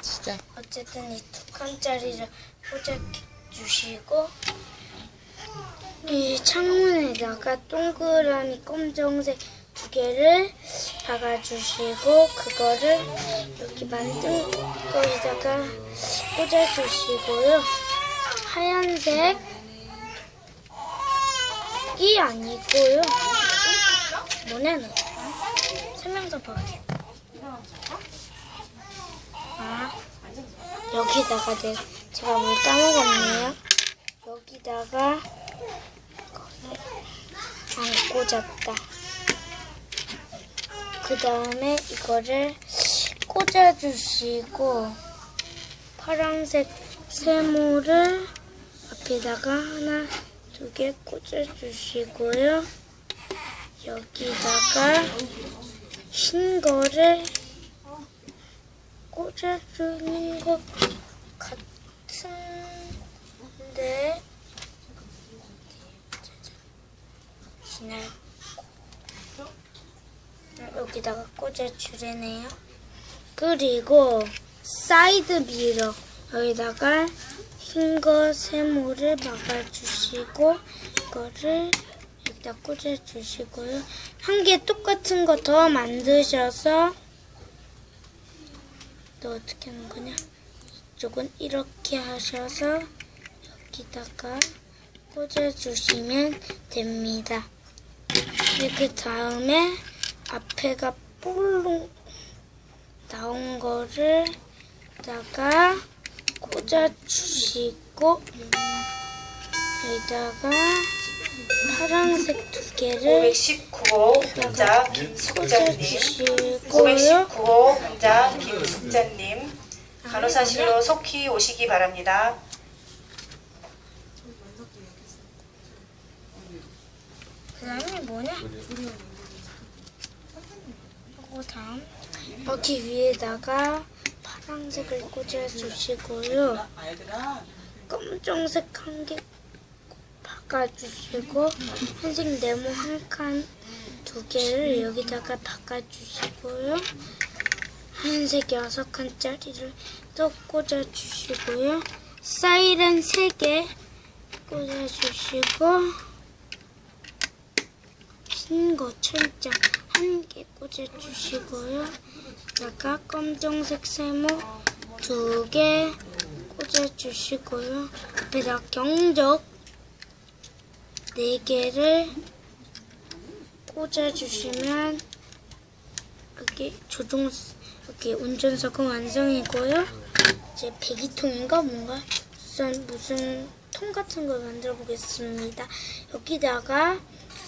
진짜. 어쨌든 이 두 칸짜리를 꽂아 주시고 이 창문에다가 동그라미 검정색 두 개를 박아주시고 그거를 여기 만든 거에다가 꽂아주시고요. 하얀색이 아니고요. 뭐냐 너? 설명서 봐. 아 여기다가 내, 제가 뭘 까먹었네요. 여기다가 안 꽂았다. 그 다음에 이거를 꽂아주시고 파란색 세모를 앞에다가 하나, 두 개 꽂아주시고요. 여기다가 흰 거를 꽂아주는 것 같은데 지날 여기다가 꽂아 주래네요. 그리고 사이드 미러 여기다가 흰 거 세모를 박아주시고 이거를 여기다 꽂아 주시고요. 한 개 똑같은 거 더 만드셔서 또 어떻게 하는 거냐? 이쪽은 이렇게 하셔서 여기다가 꽂아주시면 됩니다. 네, 그 다음에 앞에가 볼록 나온 거를 다가 꽂아주시고 여기다가 파란색 두 개를 519호 환자 김숙자님 꽂아주시고요. 519호 환자 김숙자님 간호사실로 속히 오시기 바랍니다. 그 다음에 뭐냐? 그리고 다음 여기 위에다가 파란색을 꽂아주시고요. 검정색 한 개 바꿔주시고 흰색 네모 한 칸 두 개를 여기다가 바꿔주시고요. 하얀색 여섯 칸짜리를 또 꽂아주시고요. 사이렌 세 개 꽂아주시고 흰거 철장 한 개 꽂아주시고요. 여기다가 검정색 세모 두 개 꽂아주시고요. 앞에다 경적 네 개를 꽂아주시면 여기 조종 여기 운전석은 완성이고요. 이제 배기통인가 뭔가 무슨 무슨 통 같은 걸 만들어 보겠습니다. 여기다가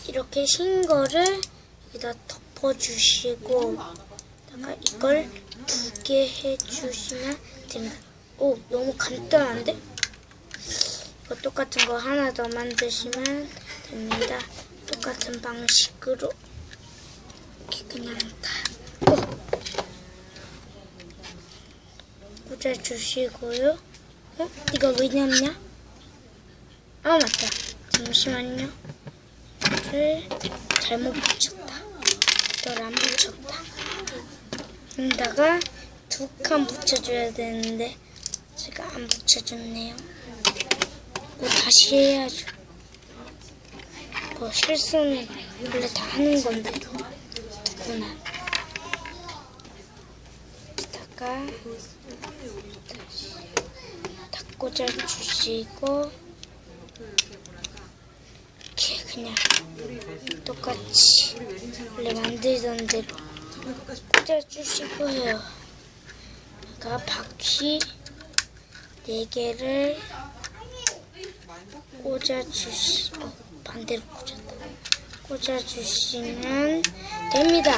이렇게 흰 거를 여기다 덮어주시고 다가 이걸 두 개 해주시면 됩니다. 오 너무 간단한데? 이거 똑같은 거 하나 더 만드시면 됩니다. 똑같은 방식으로 이렇게 그냥 다 꽂아주시고요. 어? 이거 왜 냠냐? 아 맞다. 잠시만요. 이거를 잘못 붙였다. 이걸 안 붙였다. 여기다가 두 칸 붙여줘야 되는데 제가 안 붙여줬네요. 이거 다시 해야죠. 뭐 실수는 원래 다 하는 건데 누구나. 여기다가 다시 다 꽂아주시고 이렇게 그냥 똑같이 원래 만들던 대로 꽂아주시고요. 아까 바퀴 네 개를 꽂아주시, 어, 반대로 꽂았다. 꽂아주시면 됩니다.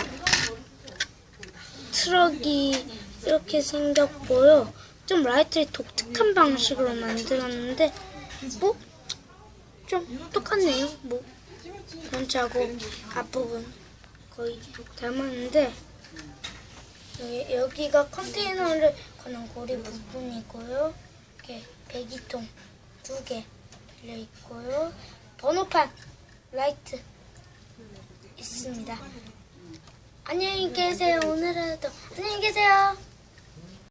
트럭이 이렇게 생겼고요. 좀 라이트를 독특한 방식으로 만들었는데, 뭐, 좀 똑같네요. 뭐, 전체하고 앞부분 거의 닮았는데, 여기, 여기가 컨테이너를 거는 고리 부분이고요. 이렇게 배기통 두 개 달려 있고요. 번호판 라이트 있습니다. 안녕히 계세요. 오늘은 또 안녕히 계세요.